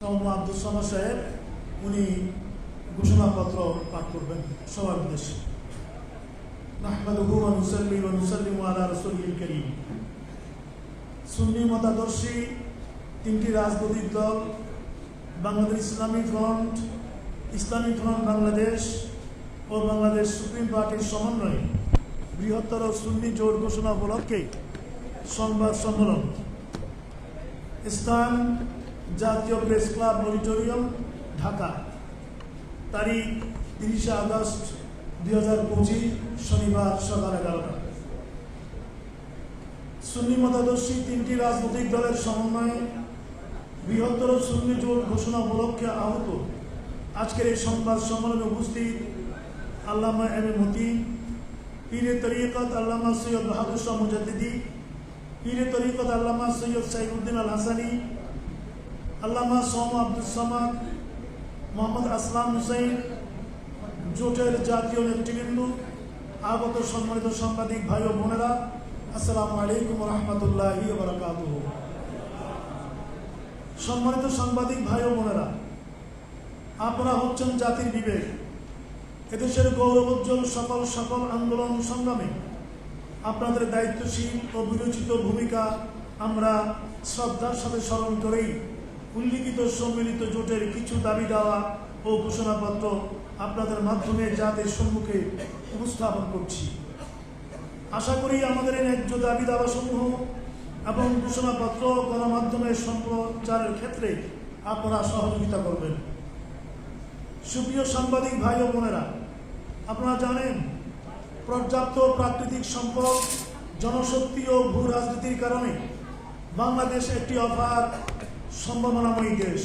আব্দুল সামাদ সাহেব, উনি ঘোষণাপত্র পাঠ করবেন সবার উদ্দেশ্যে। সুন্নি মতাদর্শী তিনটি রাজনৈতিক দল, বাংলাদেশ ইসলামী ফ্রন্ট ইসলামী ফ্রন্ট বাংলাদেশ ও বাংলাদেশ সুপ্রিম পার্টির সমন্বয়ে বৃহত্তর সুন্নি জোট ঘোষণা উপলক্ষে সংবাদ সম্মেলন। স্থান জাতীয় প্রেস ক্লাব অডিটোরিয়াম, ঢাকা। তারিখ তিরিশে আগস্ট দুই হাজার পঁচিশ, শনিবার সকাল এগারোটা। সুন্নি মতাদর্শী তিনটি রাজনৈতিক দলের সমন্বয়ে বৃহত্তর সুন্নি জোট ঘোষণা উপলক্ষে আহত। আজকের এই সংবাদ সম্মেলনে উপস্থিত আল্লামা এম এ মতি পীরে তরিকত আল্লামা সৈয়দ বাহাদুর শাহ মুজাদ্দিদি পীরে তরিকত আল্লামা সৈয়দ সাইফুদ্দিন আল হাসানি আল্লামা সোম আব্দুল সামাদ, মোহাম্মদ আসলাম হুসাইন, জোটের জাতীয় নেতৃবৃন্দ, আগত সম্মানিত সাংবাদিক ভাই ও বোনেরা, আসসালামু আলাইকুম রহমতুল্লাহ বরকাত সম্মানিত সাংবাদিক ভাই ও বোনেরা, আপনারা হচ্ছেন জাতির বিবেক। এদেশের গৌরবোজ্জ্বল সকল সকল আন্দোলন সংগ্রামে আপনাদের দায়িত্বশীল ও বিরোচিত ভূমিকা আমরা শ্রদ্ধার সাথে স্মরণ করেই উল্লিখিত সম্মিলিত জোটের কিছু দাবি দেওয়া ও ঘোষণাপত্র আপনাদের মাধ্যমে জাতির সম্মুখে উপস্থাপন করছি। আশা করি আমাদের ন্যায্য দাবি দাওয়া সমূহ এবং ঘোষণাপত্র গণমাধ্যমের সম্প্রচারের ক্ষেত্রে আপনারা সহযোগিতা করবেন। সুপ্রিয় সাংবাদিক ভাই ও বোনেরা, আপনারা জানেন, পর্যাপ্ত প্রাকৃতিক সম্পদ, জনশক্তি ও ভূ রাজনীতির কারণে বাংলাদেশ একটি অফার সম্ভাবনাময়ী দেশ।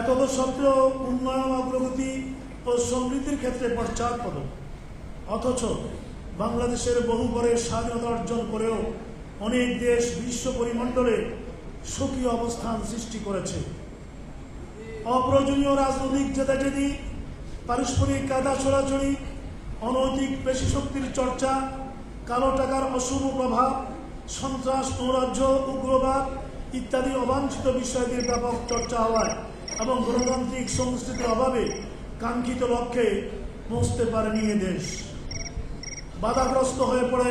এতদ সত্ত্বেও উন্নয়ন, অগ্রগতি ও সমৃদ্ধির ক্ষেত্রে পশ্চাৎপদ অথচ বাংলাদেশের বহু স্বাধীনতা অর্জন করেও অনেক দেশ বিশ্ব পরিমণ্ডলে স্বকীয় অবস্থান সৃষ্টি করেছে। অপ্রয়োজনীয় রাজনৈতিক জেদাজেদি, পারস্পরিক কাদা ছড়াছড়ি, অনৈতিক পেশি শক্তির চর্চা, কালো টাকার অশুভ প্রভাব, সন্ত্রাস নৈরাজ্য উগ্রবাদ ইত্যাদি অবাঞ্ছিত বিষয়াদির ব্যাপক চর্চা হওয়ায় এবং গণতান্ত্রিক সংস্কৃতির অভাবে কাঙ্ক্ষিত লক্ষ্যে পৌঁছতে পারেনি দেশ। বাধাগ্রস্ত হয়ে পড়ে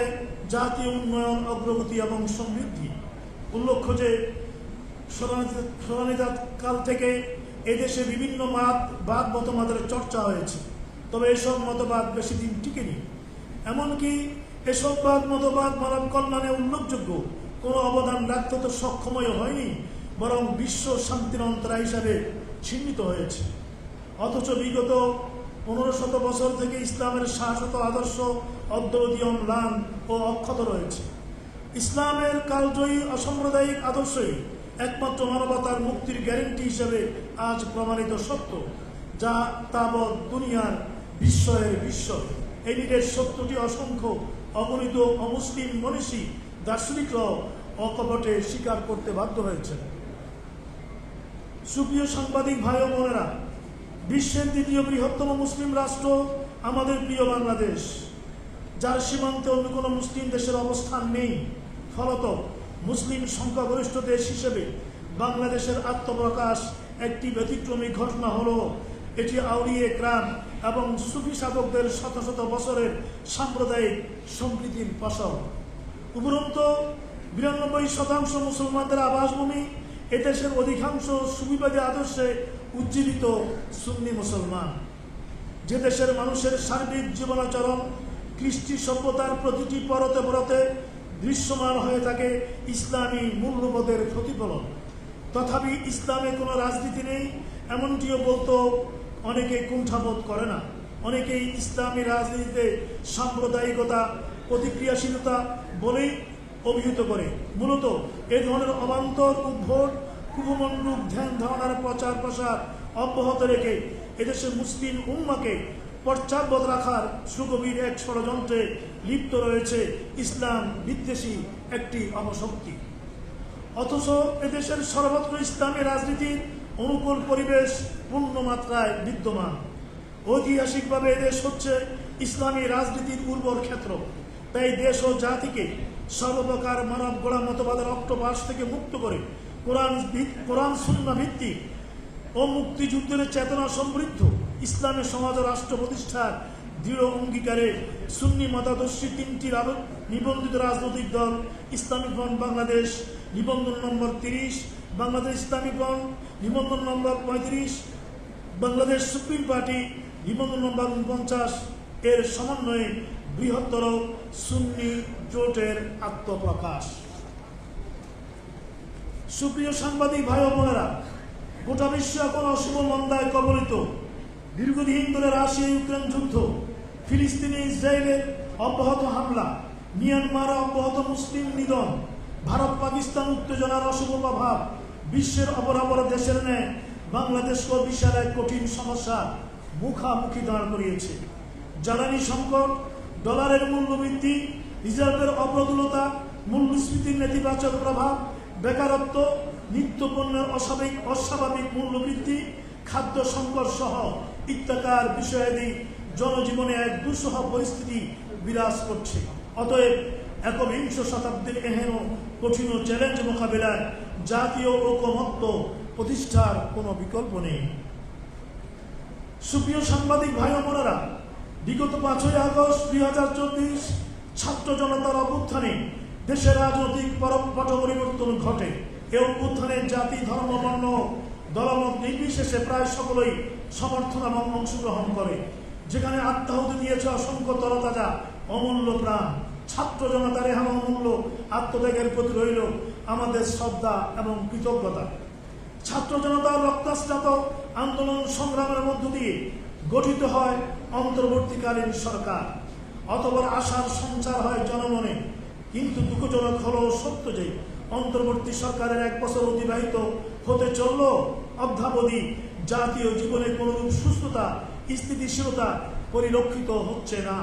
জাতীয় উন্নয়ন, অগ্রগতি এবং সমৃদ্ধি। উল্লেখ্য যে সোনালী কাল থেকে এদেশে বিভিন্ন মাত, বাদ মতবাদের চর্চা হয়েছে। তবে এসব মতবাদ বেশি দিন টিকেনি। এমনকি এসব বাদ মতবাদ মানব কল্যাণে উল্লেখযোগ্য কোনো অবদান রাখতে তো সক্ষমই হয়নি, বরং বিশ্ব শান্তির অন্তরা হিসাবে চিহ্নিত হয়েছে। অথচ বিগত পনেরো শত বছর থেকে ইসলামের শাশ্বত আদর্শ অদ্যবধি ম্লান ও অক্ষত রয়েছে। ইসলামের কালজয়ী অসাম্প্রদায়িক আদর্শই একমাত্র মানবতার মুক্তির গ্যারেন্টি হিসেবে আজ প্রমাণিত সত্য, যা তাবৎ দুনিয়ার বিস্ময়ের বিস্ময়। এই নিজের সত্যটি অসংখ্য অগণিত অমুসলিম মনীষী দার্শনিকরাও অকপটে স্বীকার করতে বাধ্য হয়েছে সুপ্রিয় সাংবাদিক ভাই ও বোনেরা, বিশ্বের দ্বিতীয় বৃহত্তম মুসলিম রাষ্ট্র আমাদের প্রিয় বাংলাদেশ। যার সীমান্তে অন্য কোনো মুসলিম দেশের অবস্থান নেই। ফলত মুসলিম সংখ্যাগরিষ্ঠ দেশ হিসেবে বাংলাদেশের আত্মপ্রকাশ একটি ব্যতিক্রমী ঘটনা হলো এটি আউরিয়ে ক্রাম এবং সুফি সাধকদের শত শত বছরের সাম্প্রদায়িক সম্প্রীতির ফসল। উপরন্ত বিরানব্বই শতাংশ মুসলমানদের আবাসভূমি এদেশের অধিকাংশ সুবিবাদী আদর্শে উজ্জীবিত সুন্নি মুসলমান। যে দেশের মানুষের সার্বিক জীবনাচরণ, কৃষ্টি সভ্যতার প্রতিটি পরতে পরতে দৃশ্যমান হয়ে থাকে ইসলামী মূল্যবোধের প্রতিফলন। তথাপি ইসলামে কোনো রাজনীতি নেই, এমনটিও বলতো অনেকে কুণ্ঠাবোধ করে না। অনেকেই ইসলামী রাজনীতিতে সাম্প্রদায়িকতা, প্রতিক্রিয়াশীলতা বলেই অভিহিত করে। মূলত এ ধরনের অবান্তর, উদ্ভট কুভমণ্ডুক ধ্যান ধারণার প্রচার প্রসার অব্যাহত রেখে এদেশে মুসলিম উম্মাকে পশ্চাৎপদ রাখার সুগভীর এক ষড়যন্ত্রে লিপ্ত রয়েছে ইসলাম বিদ্বেষী একটি অপশক্তি। অথচ এদেশের সর্বত্র ইসলামী রাজনীতির অনুকূল পরিবেশ পূর্ণ মাত্রায় বিদ্যমান। ঐতিহাসিকভাবে এদেশ হচ্ছে ইসলামী রাজনীতির উর্বর ক্ষেত্র। তাই দেশ ও জাতিকে সর্বপ্রকার মানব গোড়া মতবাদের অক্টোপাস থেকে মুক্ত করে কোরআন কোরআন সুন্না ভিত্তিক ও মুক্তিযুদ্ধের চেতনা সমৃদ্ধ ইসলামের সমাজ রাষ্ট্র প্রতিষ্ঠার দৃঢ় অঙ্গীকারে সুন্নি মতাদর্শী তিনটি নিবন্ধিত রাজনৈতিক দল, ইসলামিক ফ্রন্ট বাংলাদেশ, নিবন্ধন নম্বর তিরিশ, বাংলাদেশ ইসলামিক ফ্রন্ট নিবন্ধন নম্বর পঁয়ত্রিশ, বাংলাদেশ সুপ্রিম পার্টি, নিবন্ধন নম্বর উনপঞ্চাশ এর সমন্বয়ে বৃহত্তর সুন্নি জোটের আত্মপ্রকাশ। সুপ্রিয় সাংবাদিক ভাই বোনেরা, গোটা বিশ্ব এখন অশুভ মন্দায় কবলিত, দীর্ঘদিন ধরে রাশিয়া ইউক্রেন যুদ্ধ, ফিলিস্তিনি ইসরায়েলের অব্যাহত হামলা, মিয়ানমার অব্যাহত মুসলিম নিধন, ভারত পাকিস্তান উত্তেজনার অশুভ প্রভাব, বিশ্বের অপরাপর দেশের ন্যায় বাংলাদেশকেও বিশাল এক কঠিন সমস্যা মুখামুখি দাঁড় করিয়েছে। জ্বালানি সংকট ডলারের মূল্যবৃদ্ধি, রিজার্ভের অপ্রতুলতা মূল্যস্ফীতির নেতিবাচক প্রভাব, বেকারত্ব, নিত্যপণ্যের অস্বাভাবিক অস্বাভাবিক মূল্যবৃদ্ধি, খাদ্য সংকট সহ ইত্যাকার বিষয়াদি জনজীবনে এক দুঃসহ পরিস্থিতি বিরাজ করছে। অতএব একবিংশ শতাব্দীর এহেন কঠিন চ্যালেঞ্জ মোকাবেলায় জাতীয় ঐকমত্য প্রতিষ্ঠার কোনো বিকল্প নেই। সুপ্রিয় সাংবাদিক ভাই বোনেরা বিগত পাঁচই আগস্ট দুই হাজার চব্বিশ ছাত্র জনতার অভ্যুত্থানে দেশের রাজনৈতিক পর- পট পরিবর্তন ঘটে। এ অভ্যুত্থানে জাতি, ধর্ম, বর্ণ, দলমত নির্বিশেষে প্রায় সকলেই সমর্থন এবং অংশগ্রহণ করে। যেখানে আত্মাহুতি দিয়েছে অসংখ্য তরতাজা, অমূল্য প্রাণ। ছাত্র জনতার এহান অমূল্য আত্মত্যাগের প্রতি রইল আমাদের শ্রদ্ধা এবং কৃতজ্ঞতা। ছাত্র জনতার রক্তাস্নাত আন্দোলন সংগ্রামের মধ্য দিয়ে গঠিত হয় অন্তর্বর্তীকালীন সরকার। অতপর আশার সঞ্চার হয় জনমনে, কিন্তু দুঃখজনক হল সত্য যে অন্তর্বর্তী সরকারের এক বছর অতিবাহিত হতে চলল অদ্যাবধি জাতীয় জীবনে কোনরূপ সুস্থতা, স্থিতিশীলতা পরিলক্ষিত হচ্ছে না।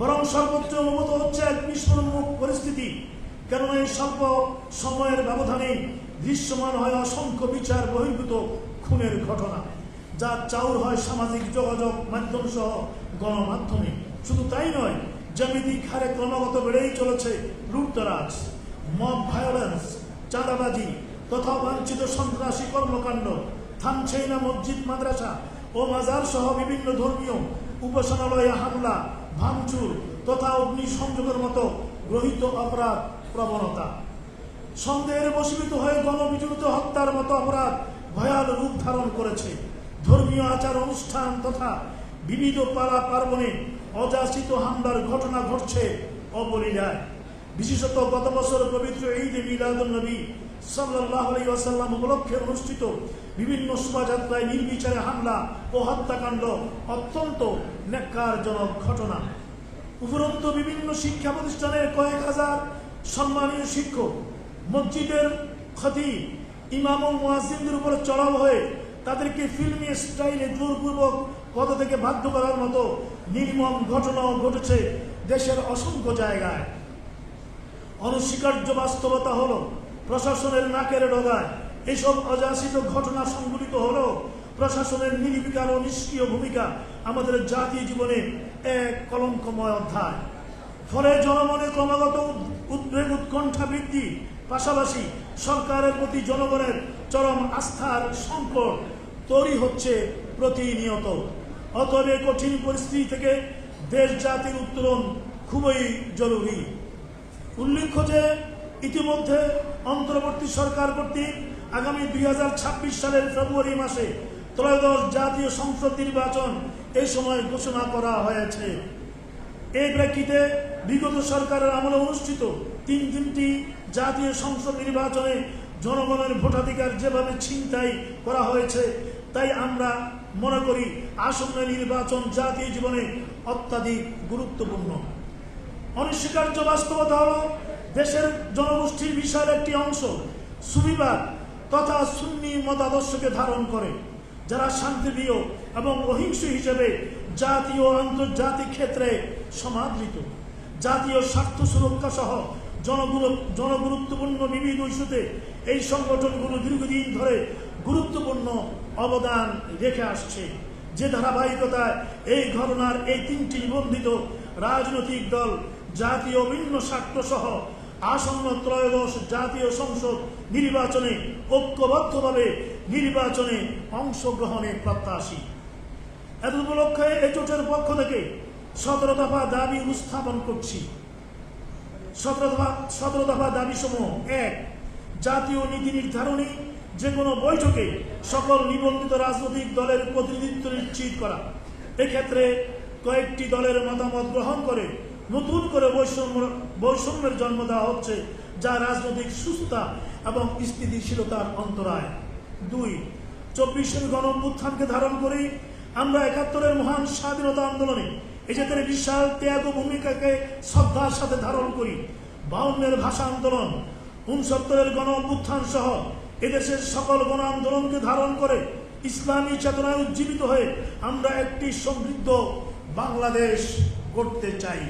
বরং সর্বোচ্চ অনুভূত হচ্ছে এক বিস্ফোরণমুখ পরিস্থিতি। কেননা এই স্বল্প সময়ের ব্যবধানে দৃশ্যমান হয় অসংখ্য বিচার বহির্ভূত খুনের ঘটনা। যা চাউর হয় সামাজিক যোগাযোগ মাধ্যম সহ গণমাধ্যমে। শুধু তাই নয় জ্যামিতিক হারে ক্রমাগত বেড়েই চলেছে লুটতরাজ মব ভায়োলেন্স, চাঁদাবাজি তথা বাঞ্ছিত সন্ত্রাসী কর্মকাণ্ড, থামছেই না মসজিদ, মাদ্রাসা ও মাজার সহ বিভিন্ন ধর্মীয় উপাসনালয়ে হামলা, ভাঙচুর তথা অগ্নিসংযোগের মতো গ্রহিত অপরাধ প্রবণতা। সন্দেহের বশীভূত হয়ে গণবিচলিত হত্যার মতো অপরাধ ভয়াল রূপ ধারণ করেছে। ধর্মীয় আচার অনুষ্ঠান তথা বিবিধ পাড়া পার্বণে অযাচিত হামলার ঘটনা ঘটছে অবলীলায়। বিশেষত গত বছর পবিত্র ঈদ মিলাদুল নবী সাল্লাহ আলী ওয়াসাল্লাম উপলক্ষে অনুষ্ঠিত বিভিন্ন শোভাযাত্রায় নির্বিচারে হামলা ও হত্যাকাণ্ড অত্যন্ত ন্যাক্কারজনক ঘটনা। উপরন্তু বিভিন্ন শিক্ষা প্রতিষ্ঠানের কয়েক হাজার সম্মানীয় শিক্ষক, মসজিদের ক্ষতি ইমাম ও মুয়াজ্জিনদের উপরে চড়াও হয়ে তাদেরকে ফিল্মি স্টাইলে জোরপূর্বক পদ থেকে বাধ্য করার মতো নির্মম ঘটনাও ঘটেছে দেশের অসংখ্য জায়গায়। অনস্বীকার্য বাস্তবতা হলো, প্রশাসনের নাকের ডগায় এসব অযাচিত ঘটনা সংঘটিত হলো। প্রশাসনের নির্বিকার ও নিষ্ক্রিয় ভূমিকা আমাদের জাতীয় জীবনে এক কলঙ্কময় অধ্যায়। ফলে জনমনে ক্রমাগত উদ্বেগ, উৎকণ্ঠা বৃদ্ধি, পাশাপাশি সরকারের প্রতি জনগণের চরম আস্থার সংকট তৈরি হচ্ছে প্রতিনিয়ত। অতএব কঠিন পরিস্থিতি থেকে দেশ জাতির উত্তরণ খুবই জরুরি। উল্লেখ্য যে ইতিমধ্যে অন্তর্বর্তী সরকার কর্তৃক আগামী দুই হাজার ছাব্বিশ সালের ফেব্রুয়ারি মাসে ত্রয়োদশ জাতীয় সংসদ নির্বাচন এই সময় ঘোষণা করা হয়েছে। এই প্রেক্ষিতে বিগত সরকারের আমলে অনুষ্ঠিত তিন তিনটি জাতীয় সংসদ নির্বাচনে জনগণের ভোটাধিকার যেভাবে ছিনতাই করা হয়েছে তাই আমরা মনে করি আসন্ন নির্বাচন জাতীয় জীবনে অত্যাধিক গুরুত্বপূর্ণ। অনস্বীকার্য বাস্তবতা হল দেশের জনগোষ্ঠীর বিশাল একটি অংশ সুবিবাদ তথা সুন্নি মতাদর্শকে ধারণ করে, যারা শান্তিপ্রিয় এবং অহিংস হিসেবে জাতীয় আন্তর্জাতিক ক্ষেত্রে সমাদৃত। জাতীয় স্বার্থ সুরক্ষা সহ জনগুরু, জনগুরুত্বপূর্ণ বিবিধ ইস্যুতে এই সংগঠনগুলো দীর্ঘদিন ধরে গুরুত্বপূর্ণ অবদান রেখে আসছে। যে ধারাবাহিকতায় এই ঘটনার এই তিনটি নিবন্ধিত রাজনৈতিক দল, জাতীয় ভিন্ন স্বার্থ সহ আসন্ন ত্রয়োদশ জাতীয় সংসদ নির্বাচনে ঐক্যবদ্ধভাবে নির্বাচনে অংশগ্রহণে প্রত্যাশী। এত উপলক্ষে এই জোটের পক্ষ থেকে সতেরো দফা দাবি উপস্থাপন করছি। সতেরো দফা সতেরো দফা দাবি সমূহ এক, জাতীয় নীতি নির্ধারণী যে কোনো বৈঠকে সকল নিবন্ধিত রাজনৈতিক দলের প্রতিনিধিত্ব নিশ্চিত করা। এক্ষেত্রে কয়েকটি দলের মতামত গ্রহণ করে নতুন করে বৈষম্য, বৈষম্যের জন্ম দেওয়া হচ্ছে, যা রাজনৈতিক সুস্থতা এবং স্থিতিশীলতার অন্তরায়। দুই, চব্বিশের গণ অভ্যুত্থানকে ধারণ করেই আমরা একাত্তরের মহান স্বাধীনতা আন্দোলনে এজেদের বিশাল ত্যাগ ভূমিকাকে শ্রদ্ধার সাথে ধারণ করি। বাউন্নের ভাষা আন্দোলন, উনসত্তরের গণ সহ এদেশের সকল গণ আন্দোলনকে ধারণ করে ইসলামী চেতনায় উজ্জীবিত হয়ে আমরা একটি সমৃদ্ধ বাংলাদেশ গড়তে চাই।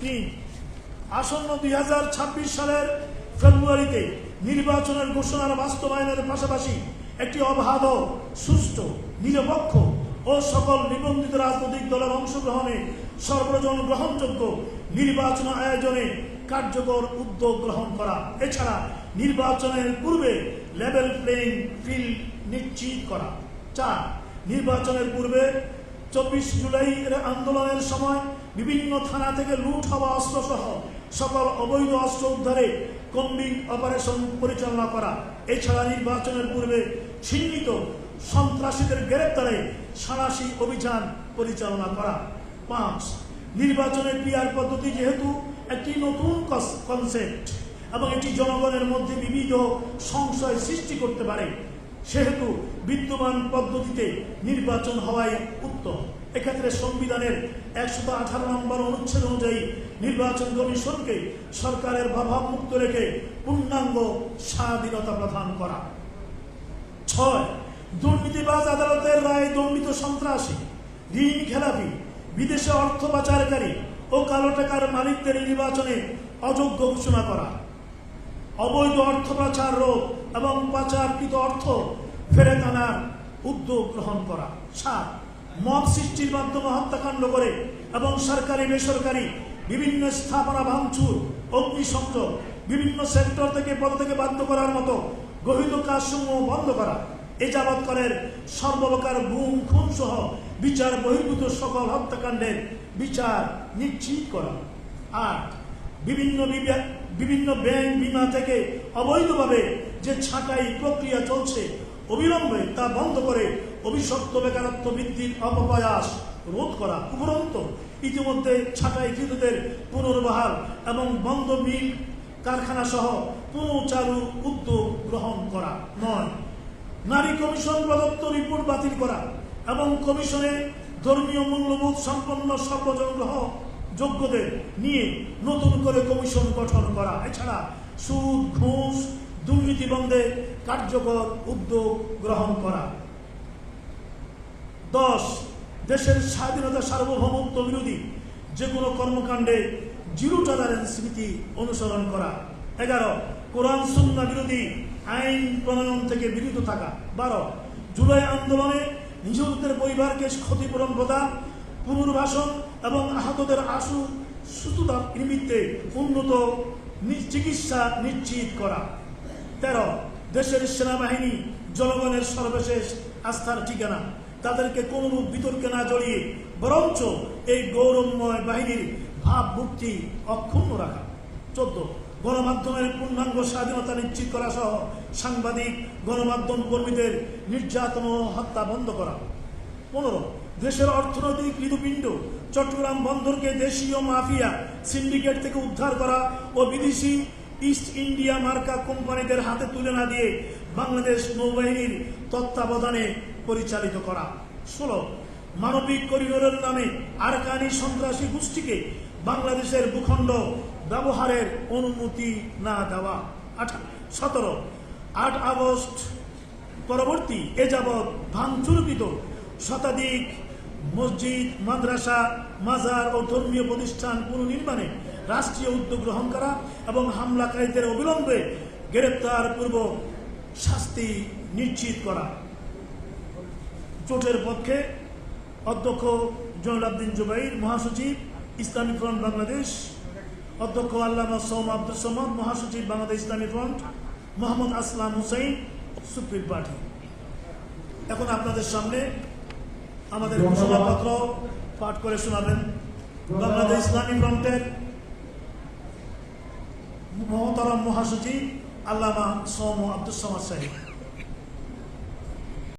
তিন, আসন্ন দুই হাজার ছাব্বিশ সালের ফেব্রুয়ারিতে নির্বাচনের ঘোষণার বাস্তবায়নের পাশাপাশি একটি অবাধ, সুষ্ঠু, নিরপেক্ষ ও সকল নিবন্ধিত রাজনৈতিক দলের অংশগ্রহণে সর্বজন গ্রহণযোগ্য নির্বাচন আয়োজনে কার্যকর উদ্যোগ গ্রহণ করা। এছাড়া নির্বাচনের পূর্বে লেভেল প্লেইং ফিল্ড নিশ্চিত করা। চার, নির্বাচনের পূর্বে চব্বিশ জুলাই আন্দোলনের সময় বিভিন্ন থানা থেকে লুট হওয়া অস্ত্র সহ সকল অবৈধ অস্ত্র উদ্ধারে কম্বিং অপারেশন পরিচালনা করা। এছাড়া নির্বাচনের পূর্বে চিহ্নিত সন্ত্রাসীদের গ্রেপ্তারে সাঁড়াশি অভিযান পরিচালনা করা। পাঁচ, নির্বাচনের ক্রিয়ার পদ্ধতি যেহেতু একটি নতুন কনসেপ্ট এবং এটি জনগণের মধ্যে বিবিধ সংশয় সৃষ্টি করতে পারে, সেহেতু বিদ্যমান পদ্ধতিতে নির্বাচন হওয়াই উত্তম। এক্ষেত্রে সংবিধানের একশত আঠারো নম্বর অনুচ্ছেদ অনুযায়ী নির্বাচন কমিশনকে সরকারের প্রভাবমুক্ত রেখে পূর্ণাঙ্গ স্বাধীনতা প্রদান করা। ছয়, দুর্নীতিবাজ আদালতের রায় দণ্ডিত সন্ত্রাসী, ঋণ খেলাপি, বিদেশে অর্থ পাচারকারী ও কালো টাকার মালিকদের নির্বাচনে অযোগ্য ঘোষণা করা। অবৈধ অর্থ পাচার রোধ এবং পাচারকৃত অর্থ ফেরত আনার উদ্যোগ গ্রহণ করা। সাত মত সৃষ্টির মাধ্যমে হত্যাকাণ্ড করে এবং সরকারি, বেসরকারি বিভিন্ন স্থাপনা ভাঙচুর, অগ্নিসংযোগ, বিভিন্ন সেক্টর থেকে পদ থেকে বাধ্য করার মতো গহিত কাজসমূহ বন্ধ করা। এ যাবৎকালের সর্বপ্রকার গুম খুন সহ বিচার বহির্ভূত সকল হত্যাকাণ্ডের বিচার নিশ্চিত করা। আট, বিভিন্ন বিভিন্ন ব্যাংক বিমা থেকে অবৈধভাবে যে ছাঁটাই প্রক্রিয়া চলছে, অবিলম্বে তা বন্ধ করে অভিশপ্ত বেকারত্ব বৃদ্ধির অপপ্রয়াস রোধ করা উপরন্ত ইতিমধ্যে ছাঁটাইকৃতদের পুনর্বহাল এবং বন্ধ মিল কারখানা সহ পুনঃচালু উদ্যোগ গ্রহণ করা নয়। নারী কমিশন প্রদত্ত রিপোর্ট বাতিল করা এবং কমিশনে ধর্মীয় মূল্যবোধ সম্পন্ন সর্বজনগ্রহ যোগ্যদের নিয়ে নতুন করে কমিশন গঠন করা। এছাড়া সুদ, ঘুষ, দুর্নীতি বন্ধে কার্যকর উদ্যোগ গ্রহণ করা। দশ, দেশের স্বাধীনতা সার্বভৌমত্ব বিরোধী যে কোনো কর্মকাণ্ডে জিরো টলারেন্স নীতি অনুসরণ করা। এগারো, কোরআন সুন্না বিরোধী আইন প্রণয়ন থেকে বিরত থাকা। বারো, জুলাই আন্দোলনে নিহতদের পরিবারকে ক্ষতিপূরণ প্রদান পুনর্বাসন এবং আহতদের আশু সুস্থতার নিমিত্তে উন্নত চিকিৎসা নিশ্চিত করা। তেরো, দেশের সেনাবাহিনী জনগণের সর্বশেষ আস্থার ঠিকানা। তাদেরকে কোনরূপ বিতর্কে না জড়িয়ে বরঞ্চ এই গৌরবময় বাহিনীর ভাবমূর্তি অক্ষুণ্ণ রাখা। চোদ্দ, গণমাধ্যমের পূর্ণাঙ্গ স্বাধীনতা নিশ্চিত করা সহ সাংবাদিক, গণমাধ্যম কর্মীদের নির্যাতন ও হত্যা বন্ধ করা। পনেরো দেশের অর্থনৈতিক হৃদপিণ্ড, চট্টগ্রাম বন্দরকে দেশীয় মাফিয়া সিন্ডিকেট থেকে উদ্ধার করা ও বিদেশি ইস্ট ইন্ডিয়া মার্কা কোম্পানিদের হাতে তুলে না দিয়ে বাংলাদেশ নৌবাহিনীর তত্ত্বাবধানে পরিচালিত করা। ষোলো, মানবিক করিডোরের নামে আরকানি সন্ত্রাসী গোষ্ঠীকে বাংলাদেশের ভূখণ্ড ব্যবহারের অনুমতি না দেওয়া। সতেরো, আট আগস্ট পরবর্তী এ যাবৎ ভাঙচুরকৃত শতাধিক মসজিদ, মাদ্রাসা, মাজার ও ধর্মীয় প্রতিষ্ঠান পুনর্নির্মাণে রাষ্ট্রীয় উদ্যোগ গ্রহণ করা এবং হামলাকারীদের অবিলম্বে গ্রেপ্তার পূর্ব শাস্তি নিশ্চিত করা। জোটের পক্ষে অধ্যক্ষ জয়নাল আব্দিন জুবাইর, মহাসচিব ইসলামিক ফ্রন্ট বাংলাদেশ, অধ্যক্ষ আল্লামা সৌম আব্দুল সমদ, মহাসচিব Bangladesh Islami front, Mohammad Aslam Hussain, supreme party. এখন আপনাদের সামনে আমাদের ঘোষণাপত্র পাঠ করে শোনাবেন। বাংলাদেশ ইসলামী ফ্রন্টের মহতরম মহাসচিব আল্লামা সৌম আব্দুল সামাদ সাহেব।